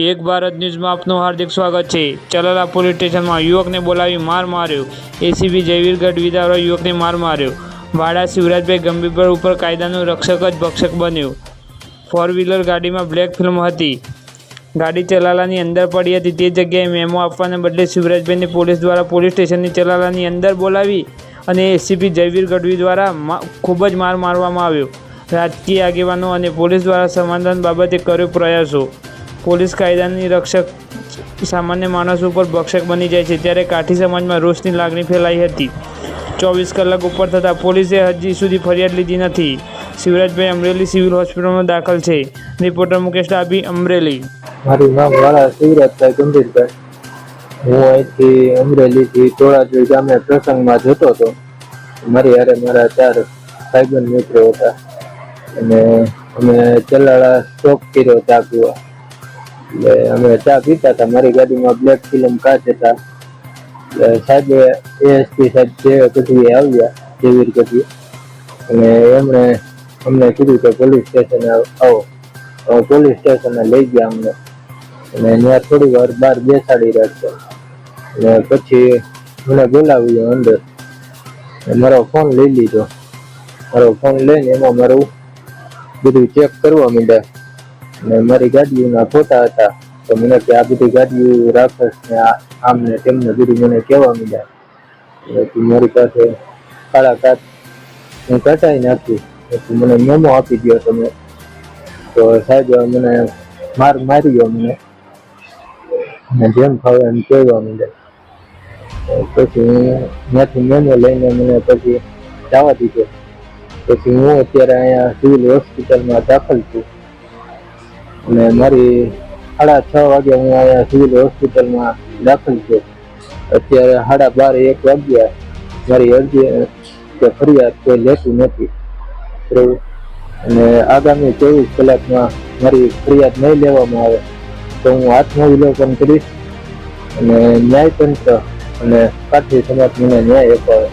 એક ભારત ન્યૂઝમાં આપનું હાર્દિક સ્વાગત છે. ચલાલા પોલીસ સ્ટેશનમાં યુવકને બોલાવી માર માર્યો. એસીબી જયવીર ગઢવી દ્વારા યુવકને માર માર્યો. વાડા શિવરાજભાઈ ગંભીર ઉપર કાયદાનું રક્ષક જ ભક્ષક બન્યો. ફોર વ્હીલર ગાડીમાં બ્લેક ફિલ્મ હતી. ગાડી ચલાલાની અંદર પડી હતી. તે જગ્યાએ મેમો આપવાને બદલે શિવરાજભાઈને પોલીસ દ્વારા પોલીસ સ્ટેશનની ચલાલાની અંદર બોલાવી અને એસીપી જયવીર ગઢવી દ્વારા ખૂબ જ માર મારવામાં આવ્યો. રાજકીય આગેવાનો અને પોલીસ દ્વારા સમાધાન બાબતે કર્યો પ્રયાસો. પોલીસ કાયદાની રક્ષક સામાન્ય માણસ ઉપર ભક્ષક બની જાય છે ત્યારે કાઠી સમાજમાં રોષની લાગણી ફેલાઈ હતી. ચોવીસ કલાક ઉપર થતાં પોલીસે હજી સુધી ફરિયાદ લીધી નથી. શિવરાજભાઈ અમરેલી સિવિલ હોસ્પિટલમાં દાખલ છે. રિપોર્ટર મુકેશ ડાબી અમરેલી. મારું નામ વાળા શિવરાજભાઈ ગંભીરભાઈ. હું અહીંથી અમરેલીથી ટોળાજોઈ ગામે પ્રસંગમાં જતો હતો. મારી હારે મારા ચાર ભાઈબંધ મિત્રો હતા. અને અમે ચલાળા સ્ટોપ કર્યો ચા પીવા એટલે અમે ચા પીતા હતા. મારી ગાડીમાં બ્લેક ફિલ્મ કાચ હતા એટલે સાહેબે એએસપી સાહેબ જે ગઢવી આવ્યા જેવીર ગઢવી અને એમણે અમને કીધું કે પોલીસ સ્ટેશને આવો. પોલીસ સ્ટેશને લઈ ગયા અમને. અને ત્યાં થોડી વાર બહાર બેસાડી રાખશે અને પછી મને બોલાવ્યો અંદર. મારો ફોન લઈ લીધો. મારો ફોન લઈને એમાં મારું બધું ચેક કરવા માંડ્યા. અને મારી ગાડીઓના ફોટા હતા, તો મને કે આ બધી ગાડીઓ રાખસ ને આમ ને તેમને બધું મને કહેવા મળ્યા પછી મારી પાસે કાળા કાચ હું કટાઈ નાખ્યું પછી મને મેમો આપી દો તમે. તો સાહેબ મને માર માર્યો મને. અને જેમ ફાવે એમ કહેવા મળ્યા પછી હું ત્યાંથી મેમો લઈને મને પછી જવા દીધો. પછી હું અત્યારે અહીંયા સિવિલ હોસ્પિટલમાં દાખલ છું. અને મારી સાડા છ વાગે હું અહીંયા સિવિલ હોસ્પિટલમાં દાખલ છું અત્યારે સાડા બાર એક વાગ્યા મારી અરજી કે ફરિયાદ કોઈ લેતું નથી. અને આગામી ચોવીસ કલાકમાં મારી ફરિયાદ નહીં લેવામાં આવે તો હું આત્મવિલોકન કરીશ અને ન્યાયતંત્ર અને કાઠી સમાજ મને ન્યાય અપાવે.